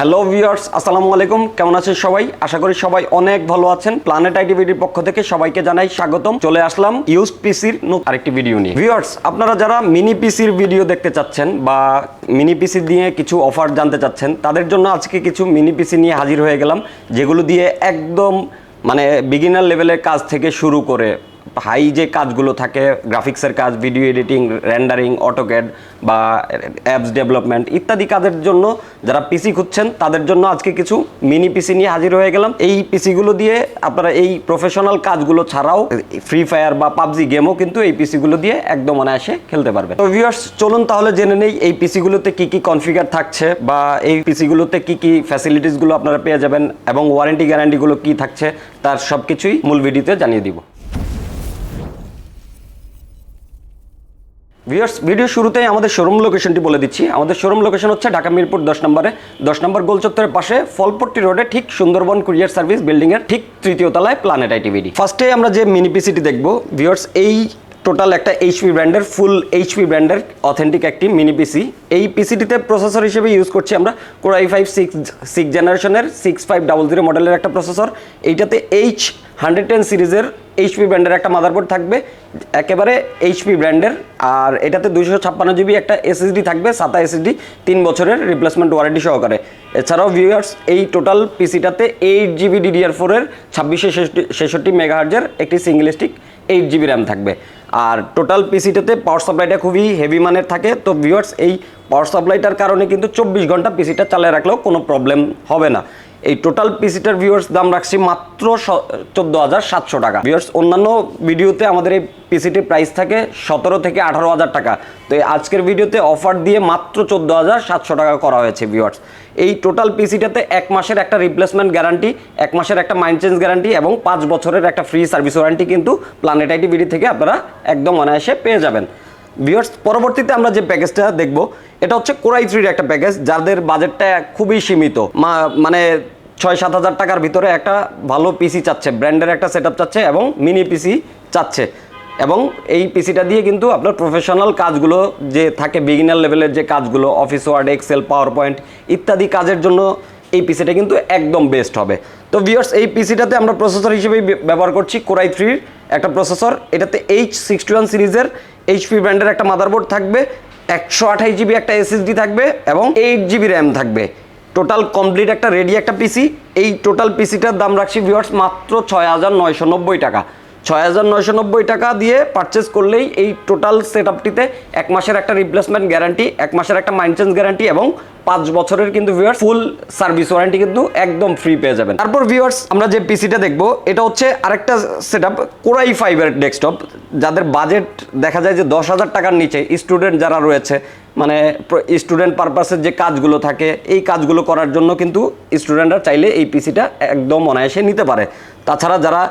Hello viewers আসসালামু আলাইকুম। কেমন আছেন সবাই? আশা করি সবাই অনেক ভালো আছেন। প্ল্যানেট আইটিভিটির পক্ষ থেকে সবাইকে জানাই স্বাগতম। চলে আসলাম ইউজ পিসির আরেকটি ভিডিও নিয়ে। ভিউয়ার্স আপনারা যারা মিনি পিসির ভিডিও দেখতে চাচ্ছেন বা মিনি পিসি দিয়ে কিছু অফার জানতে চাচ্ছেন, তাদের জন্য আজকে কিছু মিনি পিসি নিয়ে হাজির হয়ে গেলাম, যেগুলো দিয়ে একদম মানে বিগিনার লেভেলের কাজ থেকে শুরু করে হাই যে কাজগুলো থাকে গ্রাফিক্সের কাজ ভিডিও এডিটিং রেন্ডারিং অটোক্যাড বা অ্যাপস ডেভেলপমেন্ট ইত্যাদি কাজের জন্য যারা পিসি খুঁজছেন, তাদের জন্য আজকে কিছু মিনি পিসি নিয়ে হাজির হয়ে গেলাম। এই পিসিগুলো দিয়ে আপনারা এই প্রফেশনাল কাজগুলো ছাড়াও ফ্রি ফায়ার বা পাবজি গেমও কিন্তু এই পিসিগুলো দিয়ে একদম অনায়াসে খেলতে পারবেন। তো ভিউয়ার্স চলুন তাহলে জেনে নেই এই পিসিগুলোতে কি কি কনফিগার থাকছে বা এই পিসিগুলোতে কি কি ফ্যাসিলিটিসগুলো আপনারা পেয়ে যাবেন এবং ওয়ারেন্টি গ্যারান্টিগুলো কি থাকছে, তার সব কিছুই মূল ভিডিওতে জানিয়ে দিব। ভিউয়ার্স ভিডিও শুরুতেই আমাদের শোরুম লোকেশনটি বলে দিচ্ছি। আমাদের শোরুম লোকেশন হচ্ছে ঢাকা মিরপুর দশ নম্বরে। দশ নম্বর গোল চত্বরের পাশে ফলপট্টি রোডে ঠিক সুন্দরবন কুরিয়ার সার্ভিস বিল্ডিংয়ের ঠিক তৃতীয় তলায় প্ল্যানেট আইটিভিডি ফার্স্টে আমরা যে মিনি পিসিটি দেখব ভিউয়ার্স এই টোটাল একটা এইচপি ব্র্যান্ডের ফুল এইচপি ব্র্যান্ডের অথেন্টিক একটি মিনি পিসি এই পিসিটিতে প্রসেসর হিসেবে ইউজ করছি আমরা core i five six six জেনারেশনের সিক্স ফাইভ ডাবল জিরো মডেলের একটা প্রসেসর এইটাতে এইচ হান্ড্রেড টেন সিরিজের এইচপি ব্র্যান্ডের একটা মাদারবোর্ড থাকবে, একেবারে এইচপি ব্র্যান্ডের। আর এটাতে দুশো ছাপ্পান্ন জিবি একটা এসএসডি থাকবে, সাতা এসএসডি তিন বছরের রিপ্লেসমেন্ট ওয়ারেন্টি সহকারে। এছাড়াও ভিউয়ার্স এই টোটাল পিসিটাতে এইট জিবি ডিডিআর ফোরের ছাব্বিশশো ছেষট্টি মেগাহার্জের একটি single stick eight GB RAM থাকবে। আর টোটাল পিসিটাতে পাওয়ার সাপ্লাইটা খুবই হেভি মানের থাকে। তো ভিউয়ার্স এই পাওয়ার সাপ্লাইটার কারণে কিন্তু চব্বিশ ঘণ্টা পিসিটা চালিয়ে রাখলেও কোনো প্রবলেম হবে না। এই টোটাল পিসিটার ভিউয়ার্স দাম রাখছি মাত্র চোদ্দ হাজার সাতশো টাকা। ভিউয়ার্স অন্যান্য ভিডিওতে আমাদের এই পিসিটির প্রাইস থাকে সতেরো থেকে আঠারো হাজার টাকা। তো এই আজকের ভিডিওতে অফার দিয়ে মাত্র চোদ্দ হাজার সাতশো টাকা করা হয়েছে ভিউয়ার্স এই টোটাল পিসিটাতে এক মাসের একটা রিপ্লেসমেন্ট গ্যারান্টি এক মাসের একটা মাইন্ড চেঞ্জ গ্যারান্টি এবং পাঁচ বছরের একটা ফ্রি সার্ভিস ওয়ারেন্টি কিন্তু প্ল্যানেট আইটি বিডি থেকে আপনারা একদম অনায়াসে পেয়ে যাবেন। ভিউয়ার্স পরবর্তীতে আমরা যে প্যাকেজটা দেখব, এটা হচ্ছে কোরাই থ্রির একটা প্যাকেজ যাদের বাজেটটা খুবই সীমিত। মানে ছয় সাত হাজার টাকার ভিতরে একটা ভালো পিসি চাচ্ছে ব্র্যান্ডের একটা সেট চাচ্ছে এবং মিনি পিসি চাচ্ছে। এবং এই পিসিটা দিয়ে কিন্তু আপনার প্রফেশনাল কাজগুলো যে থাকে বিগিনার লেভেলের যে কাজগুলো office Word Excel PowerPoint ইত্যাদি কাজের জন্য এই পিসিটা কিন্তু একদম বেস্ট হবে। তো ভিউয়ার্স এই পিসিটাতে আমরা প্রসেসর হিসেবে ব্যবহার করছি কোরাই থ্রির একটা প্রসেসর এটাতে এইচ সিক্সটি ওয়ান সিরিজের এইচপি ব্র্যান্ডের একটা মাদারবোর্ড থাকবে, একশো আঠাশ জিবি একটা এসএসডি থাকবে এবং এইট জিবি র্যাম থাকবে। টোটাল কমপ্লিট একটা রেডি একটা পিসি এই টোটাল পিসিটার দাম রাখছি ভিওয়ার্স মাত্র ছয় হাজার নয়শো নব্বই টাকা। ছয় হাজার নয়শো নব্বই টাকা দিয়ে পারচেস করলেই এই টোটাল সেট আপটিতে এক মাসের একটা রিপ্লেসমেন্ট গ্যারান্টি এক মাসের একটা মাইন্টেন্স গ্যারান্টি এবং পাঁচ বছরের কিন্তু ভিউয়ার্স ফুল সার্ভিস ওয়ারেন্টি কিন্তু একদম ফ্রি পেয়ে যাবেন। তারপর ভিউয়ার্স আমরা যে পিসিটা দেখব, এটা হচ্ছে আরেকটা সেট আপ কোরাই ফাইভের ডেস্কটপ যাদের বাজেট দেখা যায় যে দশ হাজার টাকার নিচে স্টুডেন্ট যারা রয়েছে মানে স্টুডেন্ট পারপাসের যে কাজগুলো থাকে, এই কাজগুলো করার জন্য কিন্তু স্টুডেন্টরা চাইলে এই পিসিটা একদম অনায়াসে নিতে পারে। তাছাড়া যারা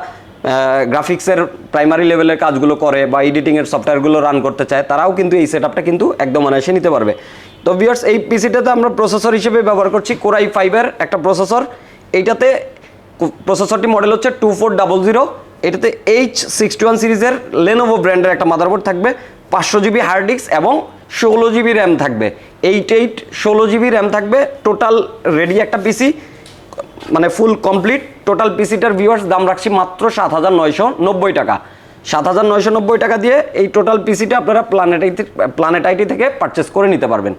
গ্রাফিক্সের প্রাইমারি লেভেলের কাজগুলো করে বা এডিটিংয়ের সফটওয়্যারগুলো রান করতে চায়, তারাও কিন্তু এই সেটআপটা কিন্তু একদম অনায়াসে নিতে পারবে। তো ভিউয়ার্স এই পিসিটাতে আমরা প্রসেসর হিসেবে ব্যবহার করছি কোরাই ফাইভের একটা প্রসেসর এইটাতে প্রসেসরটি মডেল হচ্ছে টু ফোর ডাবল জিরো এটাতে এইচ সিক্সটি ওয়ান সিরিজের লেনোভো ব্র্যান্ডের একটা মাদারবোর্ড থাকবে, পাঁচশো জিবি হার্ড ডিস্ক এবং ষোলো জিবি র্যাম থাকবে। এইট এইট ষোলো জিবি র্যাম থাকবে টোটাল রেডি একটা পিসি মানে ফুল কমপ্লিট টোটাল পিসিটার ভিউয়ার্স দাম রাখছি মাত্র সাত হাজার নয়শো নব্বই টাকা। সাত হাজার নয়শো নব্বই টাকা দিয়ে এই টোটাল পিসিটা আপনারা প্ল্যানেটাইটি প্ল্যানেটাইটি থেকে পারচেস করে নিতে পারবেন।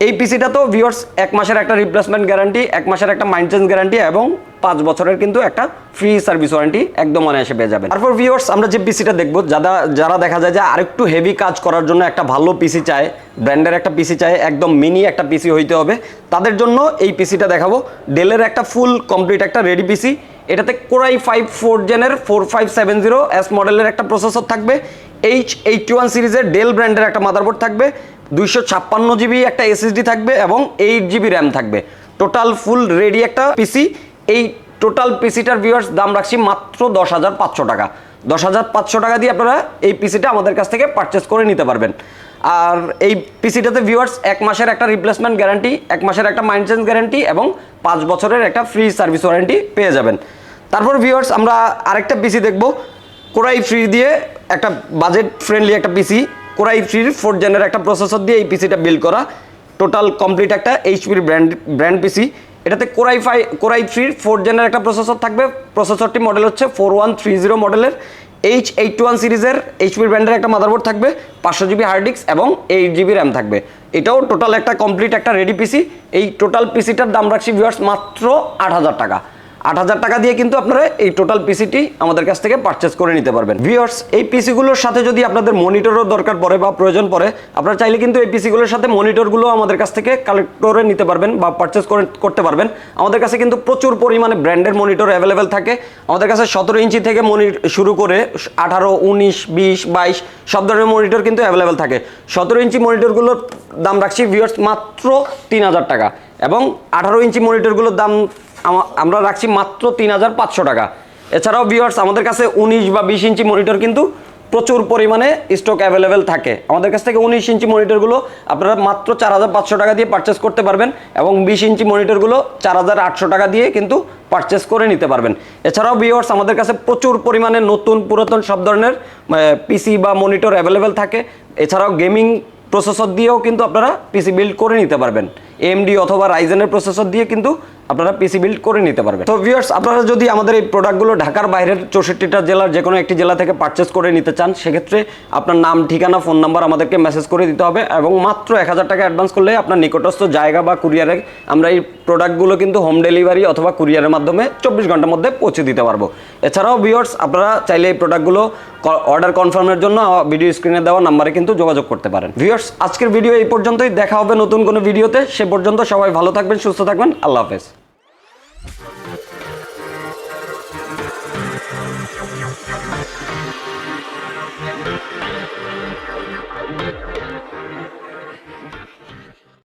এই পিসিটা তো ভিউয়ার্স এক মাসের একটা রিপ্লেসমেন্ট গ্যারান্টি এক মাসের একটা মাইন্টেন্স গ্যারান্টি এবং পাঁচ বছরের কিন্তু একটা ফ্রি সার্ভিস ওয়ারেন্টি একদম অনায়াসে পেয়ে যাবেন। তারপর ভিওর্স আমরা যে পিসিটা দেখব যারা যারা দেখা যায় যে আরেকটু হেভি কাজ করার জন্য একটা ভালো পিসি চায় ব্র্যান্ডের একটা পিসি চায়, একদম মিনি একটা পিসি হইতে হবে, তাদের জন্য এই পিসিটা দেখাবো। ডেলের একটা ফুল কমপ্লিট একটা রেডি পিসি এটাতে core i five four জেনের four five seven zero S মডেলের একটা প্রসেসর থাকবে এইচ এইটটি ওয়ান সিরিজের ডেল ব্র্যান্ডের একটা মাদারবোর্ড থাকবে দুইশো ছাপ্পান্ন জিবি একটা এসএসডি থাকবে এবং এইট জিবি র্যাম থাকবে। টোটাল ফুল রেডি একটা পিসি এই টোটাল পিসিটার ভিউয়ার্স দাম রাখছি মাত্র দশ হাজার পাঁচশো টাকা। দশ হাজার পাঁচশো টাকা দিয়ে আপনারা এই পিসিটা আমাদের কাছ থেকে পারচেস করে নিতে পারবেন। আর এই পিসিটাতে ভিউয়ার্স এক মাসের একটা রিপ্লেসমেন্ট গ্যারান্টি এক মাসের একটা মাইন্ড চেঞ্জ গ্যারান্টি এবং পাঁচ বছরের একটা ফ্রি সার্ভিস ওয়ারেন্টি পেয়ে যাবেন। তারপর ভিউয়ার্স আমরা আরেকটা পিসি দেখব। কোরাই ফ্রি দিয়ে একটা বাজেট ফ্রেন্ডলি একটা পিসি কোরাই ফ্রির ফোর জেনের একটা প্রসেসর দিয়ে এই পিসিটা বিল্ড করা। টোটাল কমপ্লিট একটা এইচপির ব্র্যান্ড ব্র্যান্ড পিসি এটাতে core i five core i থ্রির ফোর জেনের একটা প্রসেসর থাকবে। প্রসেসরটি মডেল হচ্ছে ফোর ওয়ান থ্রি জিরো মডেলের এইচ এইট ওয়ান সিরিজের এইচপি ব্র্যান্ডের একটা মাদারবোর্ড থাকবে, পাঁচশো জিবি হার্ড ডিস্ক এবং এইট জিবি র্যাম থাকবে। এটাও টোটাল একটা কমপ্লিট একটা রেডি পিসি এই টোটাল পিসিটার দাম রাখছি ভিউয়ার্স মাত্র আট হাজার টাকা। আট হাজার টাকা দিয়ে কিন্তু আপনারা এই টোটাল পিসিটি আমাদের কাছ থেকে পারচেস করে নিতে পারবেন। ভিউয়ার্স এই পিসিগুলোর সাথে যদি আপনাদের মনিটরও দরকার পড়ে বা প্রয়োজন পড়ে, আপনারা চাইলে কিন্তু এই পিসিগুলোর সাথে মনিটরগুলো আমাদের কাছ থেকে কালেক্ট করে নিতে পারবেন বা পারচেস করে করতে পারবেন। আমাদের কাছে কিন্তু প্রচুর পরিমাণে ব্র্যান্ডের মনিটর অ্যাভেলেবেল থাকে। আমাদের কাছে সতেরো ইঞ্চি থেকে মনি শুরু করে আঠারো, উনিশ, বিশ, বাইশ, সব ধরনের মনিটর কিন্তু অ্যাভেলেবেল থাকে। সতেরো ইঞ্চি মনিটরগুলোর দাম রাখছি ভিউয়ার্স মাত্র তিন হাজার টাকা এবং আঠারো ইঞ্চি মনিটরগুলোর দাম আমরা রাখছি মাত্র তিন হাজার পাঁচশো টাকা। এছাড়াও ভিউয়ার্স আমাদের কাছে উনিশ বা বিশ ইঞ্চি মনিটর কিন্তু প্রচুর পরিমাণে স্টক অ্যাভেলেবেল থাকে। আমাদের কাছ থেকে উনিশ ইঞ্চি মনিটরগুলো আপনারা মাত্র চার হাজার পাঁচশো টাকা দিয়ে পারচেস করতে পারবেন এবং বিশ ইঞ্চি মনিটরগুলো চার হাজার আটশো টাকা দিয়ে কিন্তু পারচেস করে নিতে পারবেন। এছাড়াও ভিউয়ার্স আমাদের কাছে প্রচুর পরিমাণে নতুন, পুরাতন সব ধরনের পিসি বা মনিটর অ্যাভেলেবেল থাকে। এছাড়াও গেমিং প্রসেসর দিয়েও কিন্তু আপনারা পিসি বিল্ড করে নিতে পারবেন। এমডি অথবা রাইজেনের প্রসেসর দিয়ে কিন্তু আপনারা পিসি বিল্ড করে নিতে পারবেন। তো ভিউয়ার্স আপনারা যদি আমাদের এই প্রোডাক্টগুলো ঢাকার বাইরের চৌষট্টিটা জেলার যে কোনো একটি জেলা থেকে পারচেস করে নিতে চান, সেক্ষেত্রে আপনার নাম, ঠিকানা ফোন নাম্বার আমাদেরকে মেসেজ করে দিতে হবে এবং মাত্র এক হাজার টাকা অ্যাডভান্স করলে আপনার নিকটস্থ জায়গা বা কুরিয়ারে আমরা এই প্রোডাক্টগুলো কিন্তু হোম ডেলিভারি অথবা কুরিয়ারের মাধ্যমে চব্বিশ ঘণ্টার মধ্যে পৌঁছে দিতে পারব। এছাড়াও ভিউয়ার্স আপনারা চাইলে এই প্রোডাক্টগুলো অর্ডার কনফার্মের জন্য ভিডিও স্ক্রিনে দেওয়া নাম্বারে কিন্তু যোগাযোগ করতে পারেন। ভিউয়ার্স আজকের ভিডিও এই পর্যন্তই। দেখা হবে নতুন কোনো ভিডিওতে সে পর্যন্ত সবাই ভালো থাকবেন, সুস্থ থাকবেন। আল্লাহ হাফেজ। Thank you.